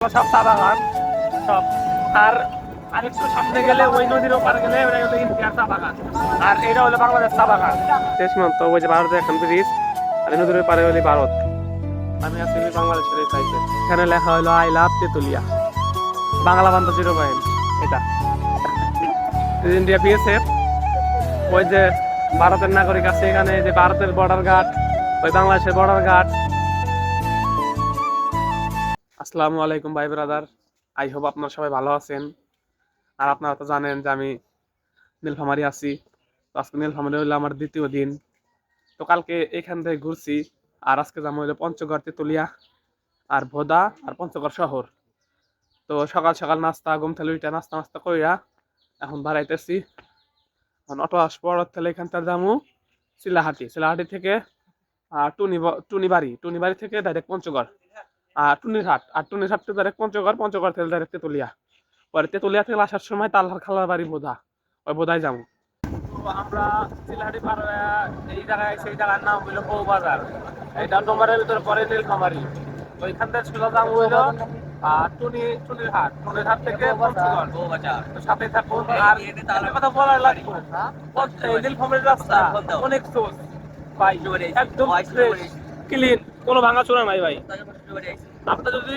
সব চা বাগান সব। আর আরেকটু সামনে গেলে ওই নদীর ওপারে গেলে হলো ইন্ডিয়ার চা বাগান আর এটা হলো বাংলাদেশ চা বাগান শেষ ওই যে ভারতের এখন ব্রিজ, আর নদীর হলো ভারত। আমি বাংলাদেশের এখানে লেখা হলো, আই লাভ তেতুলিয়া। বাংলা বান্ধব জিরো এটা। ইন্ডিয়া বিএসএফ ওই যে ভারতের নাগরিক আছে এখানে যে ভারতের বর্ডার গার্ড ওই বাংলাদেশের বর্ডার গার্ড আসসালামু আলাইকুম, ভাই ব্রাদার। আই হোপ আপনারা সবাই ভালো আছেন। আর আপনারা তো জানেন যে আমি নীলফামারি আছি। তো আজকে নীলফামারি হইল আমার দ্বিতীয় দিন। তো কালকে এখান থেকে ঘুরছি, আর আজকে যাব হইল পঞ্চগড় তেতুলিয়া, আর ভোদা, আর পঞ্চগড় শহর। তো সকাল সকাল নাস্তা, ঘুম থেকে উইটা নাস্তা নাস্তা কইরা এখন বাড়াইতেছি। এখন অটো আসব থেকে এখান থেকে যাব শিলাহাটি। শিলাহাটি থেকে আর টুনি টুনিবাড়ি টুনিবাড়ি থেকে ডাইরেক্ট পঞ্চগড়। টুনির হাট আর টুনির হাট থেকে ডাইরেক্ট পঞ্চগড় পঞ্চগড় থেকে ডাইরেক্ট তেতুলিয়া। পরে তেতুলিয়া থেকে আসার সময় তালহার খালার বাড়ি বোধা ওই বোধায় যাব। আমরা চিলাহাটি পার এই জায়গায় সেই জায়গার নাম হইল বউ বাজার। এটা ডোমারের ভিতরে পরে নীলফামারি। ওইখান থেকে সোজা যাব হইল আর টুনি টুনির হাট। টুনির হাট থেকে পঞ্চগড়। সাথে থাকুন আর কথা বলার লাগবে। নীলফামারীর রাস্তা অনেক সোজ একদম ক্লিন কোনো ভাঙা চোরা নাই ভাই। আপনি যদি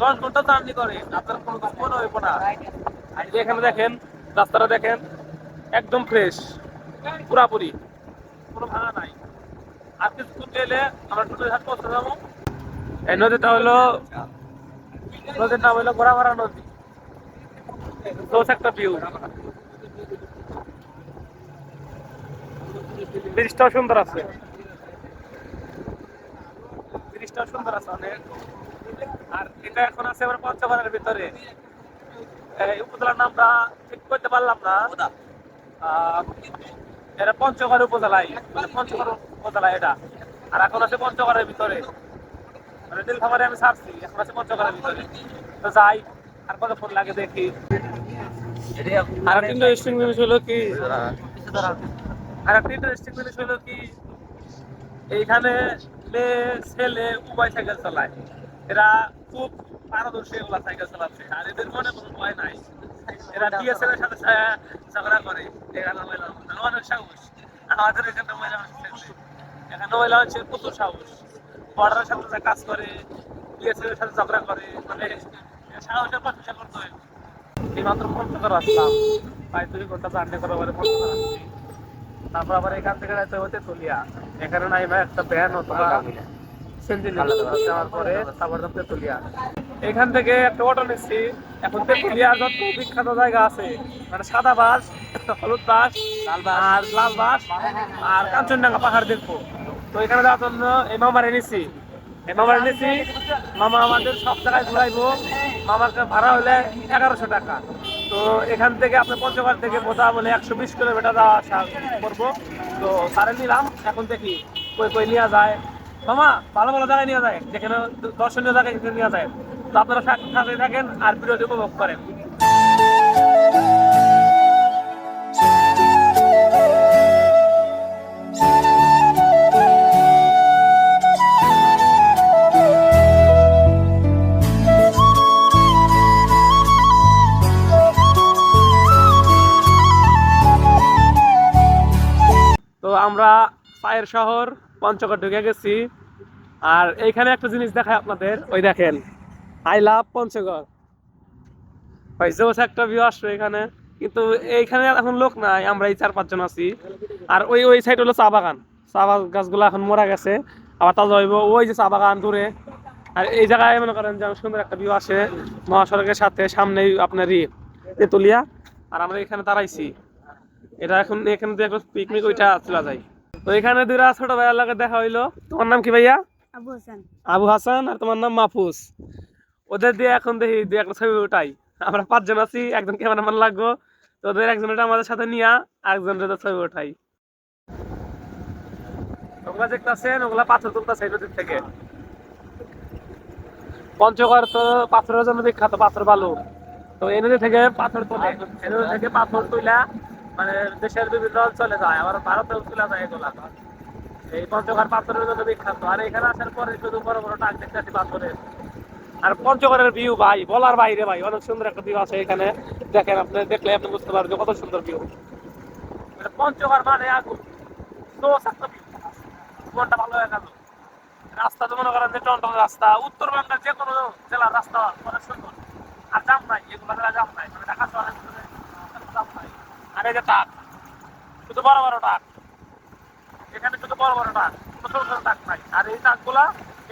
দশ ঘণ্টা জার্নি করে আপনার কোনো এখানে দেখেন, রাস্তাটা দেখেন, একদম ফ্রেশ পুরাপুরি, কোনো ভাঙা নাই। গেলে আমরা হাট পৌঁছে যাব। এই নদীটা হলো নাম হলো গোড়ামারা নদী। একটা ভিউ ব্রিজটাও সুন্দর আছে। ব্রিজটাও সুন্দর আছে অনেক। আর এটা এখন আছে আমার পঞ্চগড়ের ভিতরে। এই উপজেলার নামটা ঠিক করতে পারলাম না। এটা পঞ্চগড় উপজেলায়। পঞ্চগড় উপজেলা এটা। আর এখন আছে পঞ্চগড়ের ভিতরে। মানে নীলফামারে আমি ছাড়ছি এখন আছে পঞ্চগড়ের ভিতরে। তো যাই আর কত ফোন লাগে দেখি। আর একটা ইন্টারেস্টিং জিনিস হলো কি? আর একটা ইন্টারেস্টিং জিনিস হলো কি এইখানে মেয়ে ছেলে উভয় সাইকেল চালায়। এরা খুব পারদর্শী এগুলা সাইকেল চালাচ্ছে। আর এদের মনে কোনো ভয় নাই। এরা ডিএসএল এর সাথে ঝগড়া করে। অনেক সাহস। আমাদের এখানে মহিলা। এখানে মহিলা মানুষের প্রচুর সাহস। বর্ডারের সাথে কাজ করে ডিএসএল এর সাথে ঝগড়া করে মানে সাহসের প্রশংসা করতে হয়। এই মাত্র পঞ্চগড় আসলাম। প্রায় দুই ঘণ্টা জার্নি করার পরে পঞ্চগড় আসছি তারপর আবার এখান থেকে যাইতে হতে তুলিয়া। এখানে নাই ভাই একটা ভ্যান অথবা সেন্টি যাওয়ার পরে তারপর যাতে তুলিয়া। এখান থেকে একটা অটো নিচ্ছি। এখন তেতুলিয়া যত বিখ্যাত জায়গা আছে মানে সাদা বাস হলুদ বাস আর লাল বাস আর কাঞ্চনডাঙ্গা পাহাড় দেখব। তো এখানে যাওয়ার জন্য এই মামারে নিচ্ছি। এই মামারে নিচ্ছি। মামা আমাদের সব জায়গায় ঘুরাইবো। মামার ভাড়া হলে এগারোশো টাকা। তো এখান থেকে আপনি পঞ্চগড় থেকে বোধা বলে একশো বিশ কিলোমিটার যাওয়া আসা করব। তো সারে নিলাম। এখন দেখি কই কই নেওয়া যায়। মামা, ভালো ভালো জায়গায় নিয়ে যায়। যেখানে দর্শনীয় জায়গায় নিয়ে যায়। তো আপনারা থাকেন আর বিরোধী উপভোগ করেন। শহর, পঞ্চগড় ঢুকে গেছি। আর এইখানে একটা জিনিস দেখায় আপনাদের, ওই দেখেন, আই লাভ পঞ্চগড়। ভাই জোস একটা ভিউ আসবে এখানে। কিন্তু এইখানে এখন লোক নাই আমরা এই চার পাঁচজন আছি। আর ওই ওই সাইড হলো চা বাগান। চা গাছগুলো এখন মরা গেছে। আবার তাজা হইব, ওই যে চা বাগান দূরে। আর এই জায়গায় মনে করেন যে সুন্দর একটা ভিউ আসে, মহাসড়কের সাথে সামনেই আপনার ই, তেতুলিয়া। আর আমরা এখানে দাঁড়াইছি। এটা এখন, এখানে দিয়ে একটা পিকনিক ওইটা চলা যায়। তো এখানে দুইটা ছোট ভাইয়ার লাগে দেখা হইল। তোমার নাম কি ভাইয়া? আবু হাসান। আবু হাসান আর তোমার নাম মাহফুজ। ওদের দিয়ে এখন দেখি দুই একটা ছবি উঠাই। আমরা পাঁচজন আছি একজন ক্যামেরাম্যান লাগবো। তো ওদের একজন ওটা আমাদের সাথে নিয়া আরেকজন ওদের ছবি উঠাই। ওগুলা দেখতেছেন ওগুলা পাথর তুলতেছে নদীর থেকে। পঞ্চগড় তো পাথরের জন্য বিখ্যাত পাথর বালু। তো এই নদী থেকে পাথর তোলে। এই নদী থেকে পাথর তুলা মানে দেশের বিভিন্ন অঞ্চলে যায়, আবার ভারতেও তুলা যায় এগুলা। এই পঞ্চগড় পাথরের জন্য বিখ্যাত। আর এখানে আসার পরে শুধু বড় বড় টাক দেখতে পাথরের আর পঞ্চগড়ের ভিউ ভাই, বলার বাইরে ভাই, অনেক সুন্দর একটা ভিউ আছে এখানে। দেখেন আপনি, দেখলে আপনি বুঝতে পারবেন কত সুন্দর ভিউ পঞ্চগড় মানে আগুন। মনটা ভালো হয়ে গেল। রাস্তা তো মনে করেন যে টনটন রাস্তা। উত্তরবঙ্গের যে কোনো জেলার রাস্তা অনেক সুন্দর। আর জাম নাই এগুলো জাম নাই। মানে ঢাকা শহরের ভিতরে জাম নাই আর যে টাক শুধু বড় বড় টাক এখানে শুধু বড় বড় টাক ছোট ছোট টাক নাই। আর এই টাকগুলা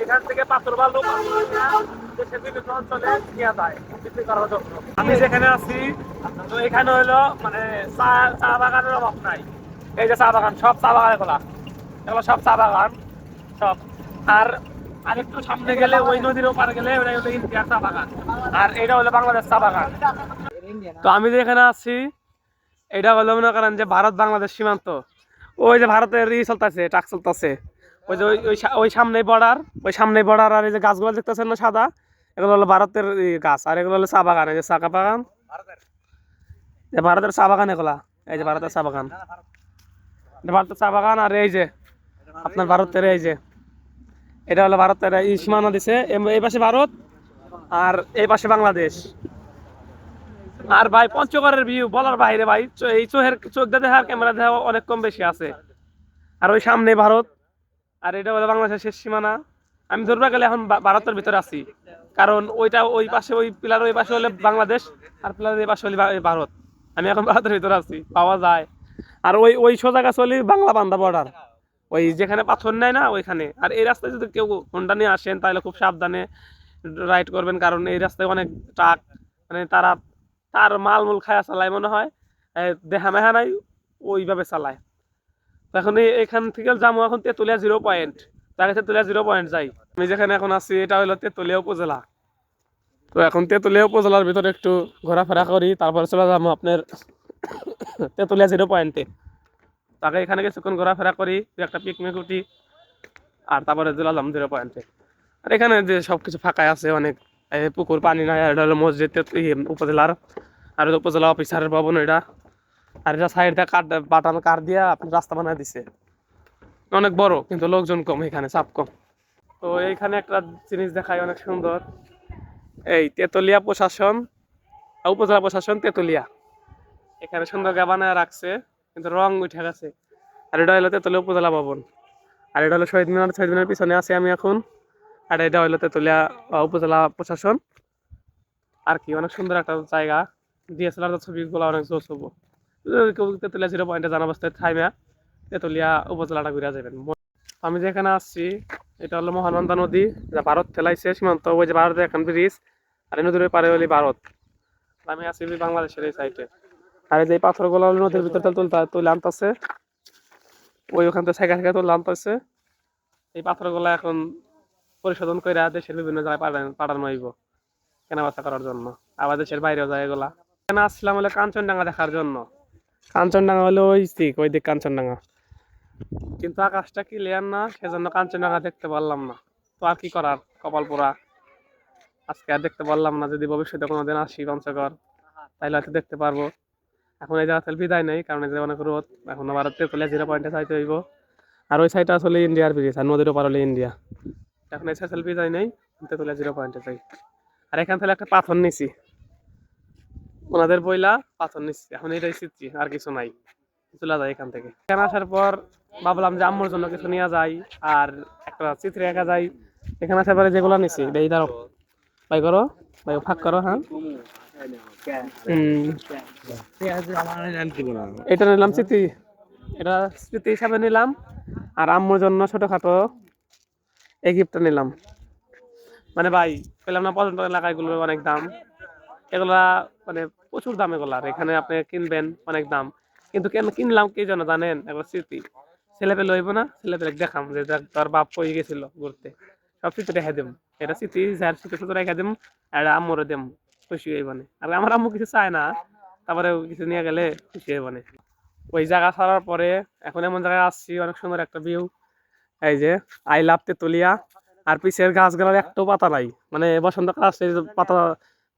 এখান থেকে পাথর দেশের বিভিন্ন অঞ্চলে নিয়ে যায়, বিক্রি করার জন্য। আমি যেখানে আছি, তো এখানে হলো মানে চা চা বাগানের অভাব নাই। এই যে চা বাগান, সব চা বাগান এগুলা এগুলো সব চা বাগান, সব। আর আরেকটু সামনে গেলে, ওই নদীর ওপারে গেলে, ওটা হলো ইন্ডিয়ার চা বাগান। আর এটা হলো বাংলাদেশ চা বাগান। তো আমি যে এখানে আছি এটা হলো মনে করেন যে ভারত বাংলাদেশ সীমান্ত। ওই যে ভারতের ই চলতেছে, ট্রাক চলতেছে। ওই যে ওই ওই সামনে বর্ডার ওই সামনে বর্ডার আর এই যে গাছগুলো দেখতেছেন না সাদা? এগুলো হলো ভারতের গাছ, আর এগুলো হলো চা বাগান, এই যে চা বাগান। ভারতের চা বাগান এগুলা, এই যে ভারতের চা বাগান। ভারতের চা বাগান আর এই যে আপনার ভারতের এই যে। এটা হলো ভারতের এই সীমানা দিছে এই পাশে ভারত আর এই পাশে বাংলাদেশ। আর ভাই, পঞ্চগড়ের ভিউ বলার বাইরে ভাই এই চোখের চোখ দেখার ক্যামেরা দেখা অনেক কম বেশি আছে। আর ওই সামনে ভারত, আর এটা হলো বাংলাদেশের শেষ সীমানা। আমি ধরবা গেলে এখন ভারতের ভিতরে আছি। কারণ ওইটা ওই পাশে, ওই পিলার ওই পাশে হলে বাংলাদেশ, আর পিলার এই পাশে হলে ভারত। আমি এখন ভারতের ভিতরে আছি, পাওয়া যায়। আর ওই ওই সোজা গাছ হলে বাংলা বান্দা বর্ডার ওই যেখানে পাথর নেয় না, ওইখানে। আর এই রাস্তায় যদি কেউ হোন্ডা নিয়ে আসেন, তাহলে খুব সাবধানে রাইড করবেন, কারণ এই রাস্তায় অনেক ট্রাক মানে তারা তার মাল মূল খায়া চালায় মনে হয়। দেখা মেহা নাই, ওইভাবে চালায়। তো এখন এখান থেকে যাব এখন তেতুলিয়া জিরো পয়েন্ট তাকে তেতুলিয়া জিরো পয়েন্ট যাই। আমি যেখানে এখন আছি, এটা হলো তেতুলিয়া উপজেলা। তো এখন তেতুলিয়া উপজেলার ভিতরে একটু ঘোরাফেরা করি, তারপরে চলে যাব আপনার তেতুলিয়া জিরো পয়েন্টে তাকে এখানে কিছুক্ষণ ঘোরাফেরা করি একটা পিকনিক উঠি, আর তারপরে দিলাম জিরো পয়েন্টে আর এখানে যে সব কিছু ফাঁকাই আছে অনেক পুকুর পানি নাই, আর হলো মসজিদ উপজেলার। আর উপজেলা অফিসারের ভবন এটা। আর এটা সাইড দিয়ে কাঠ বাটানো কাঠ দিয়ে আপনি রাস্তা বানায় দিছে। অনেক বড়, কিন্তু লোকজন কম এখানে, চাপ কম। তো এইখানে একটা জিনিস দেখায় অনেক সুন্দর। এই তেতুলিয়া প্রশাসন উপজেলা প্রশাসন তেতুলিয়া। এখানে সুন্দর বানায় রাখছে, কিন্তু রং উঠে গেছে। আর এটা হলো তেতুলিয়া উপজেলা ভবন। আর এটা হলো শহীদ মিনার শহীদ মিনার পিছনে আছি আমি এখন। আর এটা হলো তেতুলিয়া উপজেলা প্রশাসন। আর কি, অনেক সুন্দর একটা জায়গা। ডিএসএলআর ছবিগুলো অনেক জোর যদি তেতুলিয়া জিরো পয়েন্টে জানা অবস্থায় থাইমা তেতুলিয়া উপজেলাটা ঘুরে যাবেন আমি যেখানে আসছি এটা হলো মহানন্দা নদী, যা ভারত ফেলাইছে সীমান্ত ওই যে ভারতের এখন ব্রিজ আর এই নদীর পারে হলি ভারত আমি আছি বাংলাদেশের এই সাইডে আর এই যে পাথরগুলো নদীর ভিতরে তুলতে তুলে আনতেছে, ওই ওখান থেকে সাইকেল থেকে তুলে আনতেছে। এই পাথরগুলো এখন পরিশোধন করে দেশের বিভিন্ন জায়গায় পাঠানো হইব কেনা বেচা করার জন্য। আবার দেশের বাইরেও যায় এগুলা। এখানে আসছিলাম হলে কাঞ্চনডাঙ্গা দেখার জন্য। কাঞ্চনডাঙ্গা হলো ওই দিক ওই দিক কাঞ্চনডাঙ্গা। কিন্তু আকাশটা ক্লিয়ার না, সেজন্য কাঞ্চনডাঙ্গা দেখতে পারলাম না। তো আর কি করার কপাল পোড়া আজকে আর দেখতে পারলাম না, যদি ভবিষ্যতে কোনোদিন আসি পঞ্চগড়, তাইলে হয়তো দেখতে পারব। এখন এই জায়গা বিদায় নেই, কারণ এই যে অনেক রোদ, এখন আবার তেতুলিয়া জিরো পয়েন্টে চাইতে হইব। আর ওই সাইডটা আসলে ইন্ডিয়ার ব্রিজ আর নদীর ওপার হলে ইন্ডিয়া। এখন এই সাইড বিদায় নেই, তেতুলিয়া জিরো পয়েন্টে চাই আর এখান থেকে একটা পাথর নিছি। ওনাদের বইলা পাথর নিচ্ছি। এখন এটাই শিখছি আর কিছু নাই। চলে যায় এখান থেকে। এখানে আসার পর ভাবলাম যে আম্মুর জন্য কিছু নিয়ে যাই, আর একটা চিত্র একা যাই। এখানে আসার পরে যেগুলো নিছি এই ধরো ভাই করো, ভাই ফাঁক করো হ্যাঁ? এটা নিলাম স্মৃতি। এটা স্মৃতি হিসাবে নিলাম, আর আম্মুর জন্য ছোটখাটো এই গিফটটা নিলাম। মানে ভাই পেলাম না পর্যটন এলাকাগুলো অনেক দাম। এগুলা মানে প্রচুর দাম এগুলার। এখানে আপনি কিনবেন অনেক দাম। কিন্তু কেন কিনলাম কি জন্য জানেন? এগুলো স্মৃতি। ছেলে পেলে হইব না ছেলে পেলে দেখাম যে তোর বাপ কই গেছিল ঘুরতে। সব স্মৃতি রেখে দিম। এটা স্মৃতি, যার স্মৃতি শুধু রেখে দিম, আর আম্মুরে দিম। খুশি হইব না। আর আমার আম্মু কিছু চায় না, তারপরে কিছু নিয়ে গেলে খুশি হইব না। ওই জায়গা ছাড়ার পরে এখন এমন জায়গায় আসছি, অনেক সুন্দর একটা ভিউ এই যে, আই লাভ তেতুলিয়া। আর পিছের গাছগুলোর একটাও পাতা নাই। মানে বসন্তকাল আসছে পাতা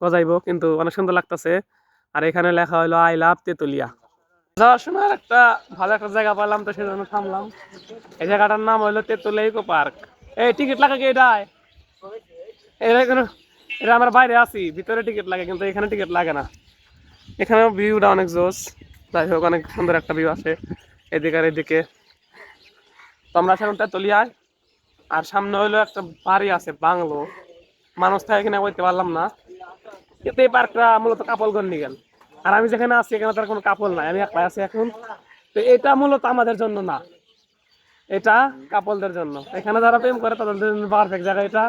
গজাইবো, কিন্তু অনেক সুন্দর লাগতেছে। আর এখানে লেখা হলো আই লাভ তেতুলিয়া। যাওয়ার সময় আর একটা ভালো একটা জায়গা পেলাম তো সেজন্য থামলাম। এই জায়গাটার নাম হলো তেতুলিয়া ইকো পার্ক। এই, টিকিট লাগা কি এটাই এটা কোনো এটা আমরা বাইরে আছি, ভিতরে টিকিট লাগে, কিন্তু এখানে টিকিট লাগে না। এখানে ভিউটা অনেক জোস। যাই হোক, অনেক সুন্দর একটা ভিউ আছে, এদিকে আর এদিকে। তো আমরা এখন তেতুলিয়ায়, আর সামনে হইল একটা বাড়ি আছে, বাংলো। মানুষ থাকে কিনা বলতে পারলাম না। কিন্তু এই পার্কটা মূলত কাপল গন্ডি গেল আর আমি যেখানে আছি, এখানে তার কোনো কাপল নাই। আমি একলাই আছি এখন। তো এটা মূলত আমাদের জন্য না। এটা কাপলদের জন্য। এখানে যারা প্রেম করে, তাদের জন্য পারফেক্ট জায়গা এটা।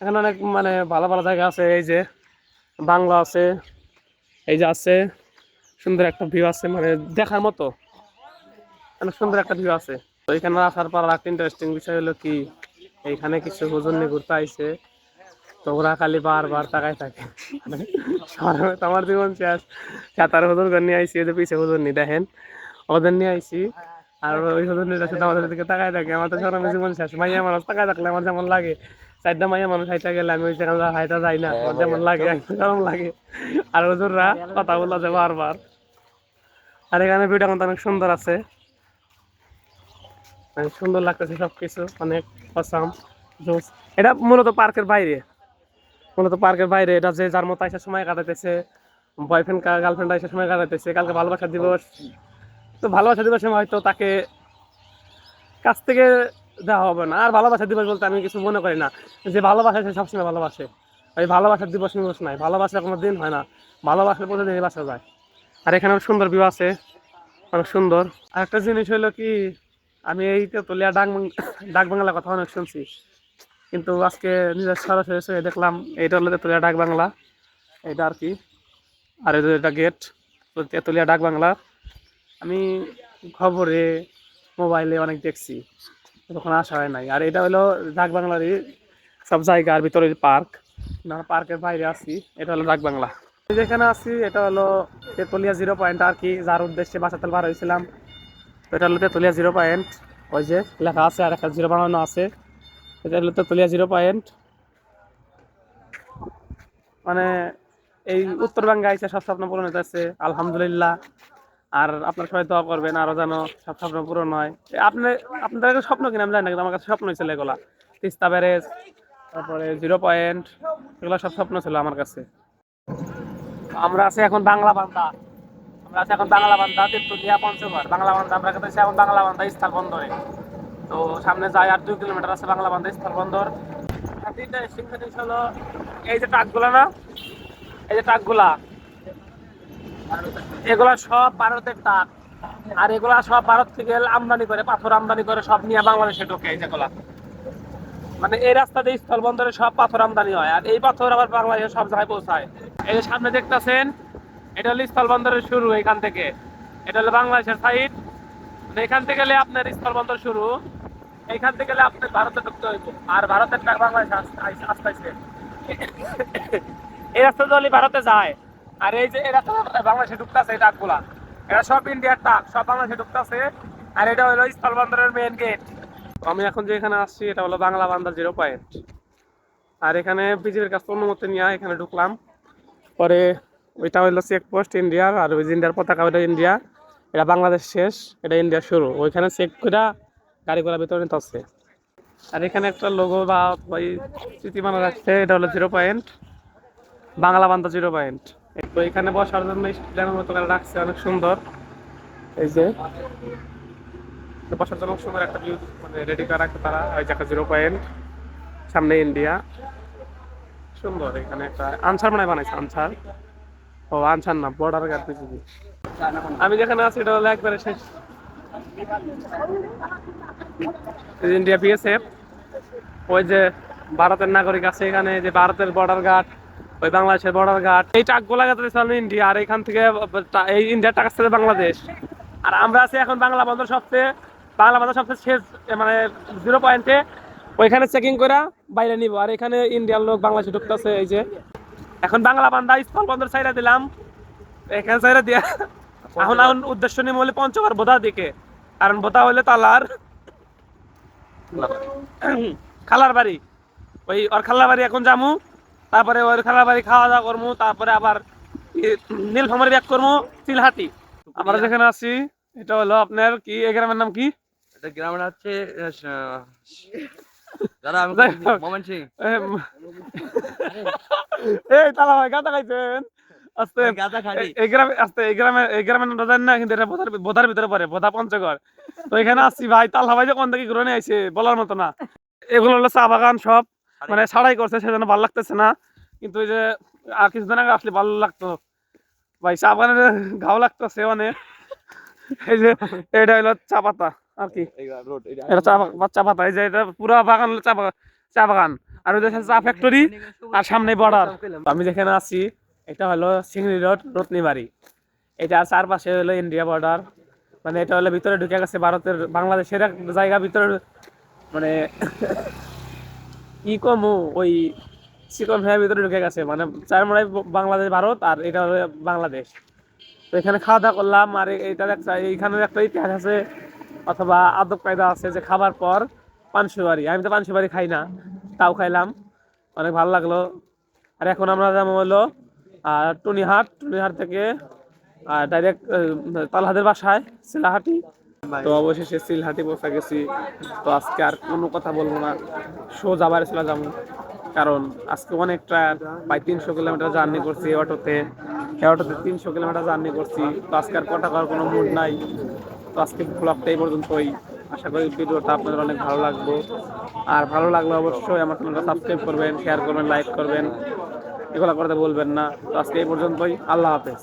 এখানে অনেক মানে ভালো ভালো জায়গা আছে। এই যে বাংলা আছে, এই যে আছে, সুন্দর একটা ভিউ আছে। মানে দেখার মতো। অনেক সুন্দর একটা ভিউ আছে। তো এখানে আসার পর একটা ইন্টারেস্টিং বিষয় হলো কি এইখানে কিছু হুজুর নিয়ে ঘুরতে আইছে। তো ওরা খালি বারবার তাকাই থাকে। তো আমার জীবন শেষ। সাঁতার হুজুর নিয়ে আইসি ওদের পিছিয়ে হুজুর নি দেখেন। ওদের নিয়ে আইসি। আর ওই হুজুর নিয়ে সাথে আমাদের দিকে তাকাই থাকে। আমার তো শরমে জীবন শেষ। মাইয়া মানুষ তাকাই থাকলে আমার যেমন লাগে। চারটা মাইয়া মানুষ হাইটা গেলে আমি ওই সেখানে হাইটা যাই না, আমার যেমন লাগে গরম লাগে। আর হুজুররা কথা বলা যায় বারবার। আর এখানে ভিডিও কিন্তু অনেক সুন্দর আছে। সুন্দর লাগতেছে সবকিছু। অনেক অসাম এটা মূলত পার্কের বাইরে? মূলত পার্কের বাইরে, এটা যে যার মতো আইসার সময় কাটাইতেছে বয়ফ্রেন্ড গার্লফ্রেন্ড আইসার সময় কাটাইতেছে, কালকে ভালোবাসা দিবস। তো ভালোবাসা দিবসে হয়তো তাকে কাছ থেকে দেওয়া হবে না। আর ভালোবাসা দিবস বলতে আমি কিছু মনে করি না, যে ভালোবাসা সে সবসময় ভালোবাসে। ওই ভালোবাসার দিবস দিবস নাই, ভালোবাসা কোনো দিন হয় না। ভালোবাসলে প্রতিদিনই বাসা যায়। আর এখানে অনেক সুন্দর ভিউ আছে, অনেক সুন্দর। আর একটা জিনিস হলো কি, আমি এই তো তেতুলিয়া ডাক ডাক বাংলা কথা অনেক শুনছি। কিন্তু আজকে নিজের সরাসরি এসে দেখলাম এইটা হলো তেতুলিয়া ডাক বাংলা, এটা আর কি। আর এটা গেট তেতুলিয়া ডাক বাংলা। আমি খবরে, মোবাইলে অনেক দেখছি, তখন আসা হয় নাই। আর এটা হলো ডাক বাংলারই সব জায়গার ভিতরে পার্ক, না, পার্কের বাইরে আছি, এটা হলো ডাক বাংলা। যেখানে আছি, এটা হলো তেতুলিয়া জিরো পয়েন্ট আর কি, যার উদ্দেশ্যে বাসাতেল বার হয়েছিলাম। এটা হলো তেতুলিয়া জিরো পয়েন্ট ওই যে লেখা আছে আর একটা জিরো বানানো আছে। এটা হলো তেতুলিয়া জিরো পয়েন্ট মানে এই উত্তরবঙ্গে আইসে সব স্বপ্ন পূরণ হইতেছে আলহামদুলিল্লাহ। আর আপনার সবাই দোয়া করবেন, আরও যেন সব স্বপ্ন পূরণ হয়। আপনি আপনাদের স্বপ্ন কিনা আমি জানি না, কিন্তু আমার কাছে স্বপ্ন ছিল এগুলা। তিস্তা ব্যারেজ, তারপরে জিরো পয়েন্ট এগুলো সব স্বপ্ন ছিল আমার কাছে। আমরা আছি এখন বাংলা বান্দা। আমরা আছি এখন বাংলা বান্দা তেতুলিয়া পঞ্চগড়। বাংলা বান্দা, আমরা এখন বাংলা বান্দা স্থল বন্দরে। তো সামনে যাই আর দুই কিলোমিটার আছে বাংলা বান্দা স্থল বন্দর। হলো এই যে ট্রাকগুলা না, এই যে ট্রাকগুলা, এগুলা সব ভারতের ট্রাক। আর এগুলা সব ভারত থেকে আমদানি করে, পাথর আমদানি করে, সব নিয়ে বাংলাদেশে ঢোকে এই যেগুলা। মানে এই রাস্তা দিয়ে স্থল বন্দরে সব পাথর আমদানি হয়, আর এই পাথর আবার বাংলাদেশে সব জায়গায় পৌঁছায়। এই যে সামনে দেখতেছেন, এটা হলো স্থল বন্দরের শুরু এখান থেকে। এটা হলো বাংলাদেশের সাইড মানে এখান থেকে আপনার স্থল বন্দর শুরু। এখান থেকে গেলে আপনি ভারতে ঢুকতে হইব। আর ভারতের ট্রাক বাংলাদেশে আস- আসতেছে। এই রাস্তা দিয়ে ভারতে যায়। আর এই যে এই রাস্তা বাংলাদেশে ঢুকতেছে এই ট্রাকগুলা এটা সব ইন্ডিয়ার ট্রাক সব বাংলাদেশে ঢুকতেছে। আর এটা হলো স্থল বন্দরের মেইন গেট আমি এখন যে এখানে আসছি, এটা হলো বাংলা বান্দা জিরো পয়েন্ট আর এখানে বিজেপির কাছে অনুমতি নিয়ে এখানে ঢুকলাম। পরে ওইটা হলো চেকপোস্ট ইন্ডিয়ার, আর ওই যে ইন্ডিয়ার পতাকা, ওইটা ইন্ডিয়া। এটা বাংলাদেশ শেষ, এটা ইন্ডিয়া শুরু। ওইখানে চেক করে গাড়ি ঘোড়া ভিতরে হচ্ছে। আর এখানে একটা লোগো বা ওই স্মৃতিমানা রাখছে এটা হলো জিরো পয়েন্ট বাংলা বান্দা জিরো পয়েন্ট তো এখানে বসার জন্য স্টুডেন্টের মতো করে রাখছে, অনেক সুন্দর। এই যে বসার জন্য সুন্দর একটা ভিউ মানে রেডি করে রাখছে তারা। ওই একটা জিরো পয়েন্ট সামনে ইন্ডিয়া সুন্দর এখানে একটা আনসার মানে বানাইছে, আনসার। ও, আনসার না বর্ডার গার্ড আমি যেখানে আছি, এটা হলো একবারে শেষ। ইন্ডিয়া বিএসএফ ওই যে ভারতের নাগরিক আছে এখানে যে ভারতের বর্ডার গার্ড ওই বাংলাদেশের বর্ডার গার্ড এই ট্রাকগুলা গাতে চলে ইন্ডিয়া আর এখান থেকে, এই ইন্ডিয়ার টাকা আসছে বাংলাদেশ। আর আমরা আছি এখন বাংলা বন্দর সবচেয়ে, বাংলা বন্দর সবচেয়ে শেষ মানে জিরো পয়েন্টে ওইখানে চেকিং করে বাইরে নিব। আর এখানে ইন্ডিয়ার লোক বাংলাদেশে ঢুকতেছে, এই যে। এখন বাংলা বান্দা স্থল বন্দর চাইরা দিলাম। এখানে চাইরা দিয়া এখন এখন উদ্দেশ্য নিয়ে বলে পঞ্চগড় বোধা দিকে কারণ বোধা হলে তালার খালার বাড়ি। ওই ওর খালার বাড়ি এখন যামু তারপরে ওর খালার বাড়ি খাওয়া দাওয়া করব তারপরে আবার নীলফামারি ব্যাক করব চিলহাটি আমরা যেখানে আছি এটা হলো আপনার কি এই গ্রামের নাম কি? এটা গ্রামের হচ্ছে দাদা আমি যাই সিং এই তালা ভাই গাঁদা খাইছেন। আস্তে। এই- এই গ্রামে আস্তে এই গ্রামে এই নামটা জানি না কিন্তু এটা বোধার বোধার ভিতরে পড়ে বোধা পঞ্চগড়। তো এখানে আসছি ভাই তাল্লা ভাই যে কোন থেকে ঘুরে আইছে বলার মতো না। এগুলো হলো চা বাগান সব। মানে ছাড়াই করছে সেজন্য ভালো লাগতেছে না। কিন্তু ওই যে আর কিছুদিন আগে আসলে ভালো লাগতো। ভাই চা বাগানের ঘাও লাগতেছে অনেক। এই যে এটা হলো চা পাতা আর কি। এটা চা চা পাতা এই যে এটা পুরো বাগান হলো চা বাগান চা বাগান। আর ওই যে চা ফ্যাক্টরি আর সামনে বর্ডার আমি যেখানে আছি এটা হলো সিংড়ি রোড, রত্নিবাড়ি। এটা চারপাশে হলো ইন্ডিয়া বর্ডার মানে এটা হলো ভিতরে ঢুকে গেছে ভারতের, বাংলাদেশের এক জায়গা ভিতরে। মানে কি কমু ওই চিকন ভাইয়ের ভিতরে ঢুকে গেছে। মানে চার বাংলাদেশ, ভারত আর এটা হলো বাংলাদেশ। তো এখানে খাওয়া দাওয়া করলাম, আর এটার একটা এইখানে একটা ইতিহাস আছে, অথবা আদব কায়দা আছে যে খাবার পর পানসুবারি আমি তো পানসুবারি খাই না, তাও খাইলাম। অনেক ভালো লাগল। আর এখন আমরা যাব হলো আর টুনিহাট টুনিহাট থেকে ডাইরেক্ট তালহাদের বাসায়, সিলাহাটি। তো অবশেষে সিলহাটি পৌঁছে গেছি। তো আজকে আর কোনো কথা বলব না। সোজা বাড়ি চলে যাব। কারণ আজকে অনেকটা প্রায় তিনশো কিলোমিটার জার্নি করছি অটোতে। অটোতে তিনশো কিলোমিটার জার্নি করছি। তো আজকে আর কটা করার কোনো মুড নাই। তো আজকে ব্লগটা এই পর্যন্তই। আশা করি ভিডিওটা আপনাদের অনেক ভালো লাগবে। আর ভালো লাগলে অবশ্যই আমার চ্যানেলটা সাবস্ক্রাইব করবেন শেয়ার করবেন লাইক করবেন। এগুলো করতে বলবেন না। তো আজকে এই পর্যন্তই। আল্লাহ হাফেজ।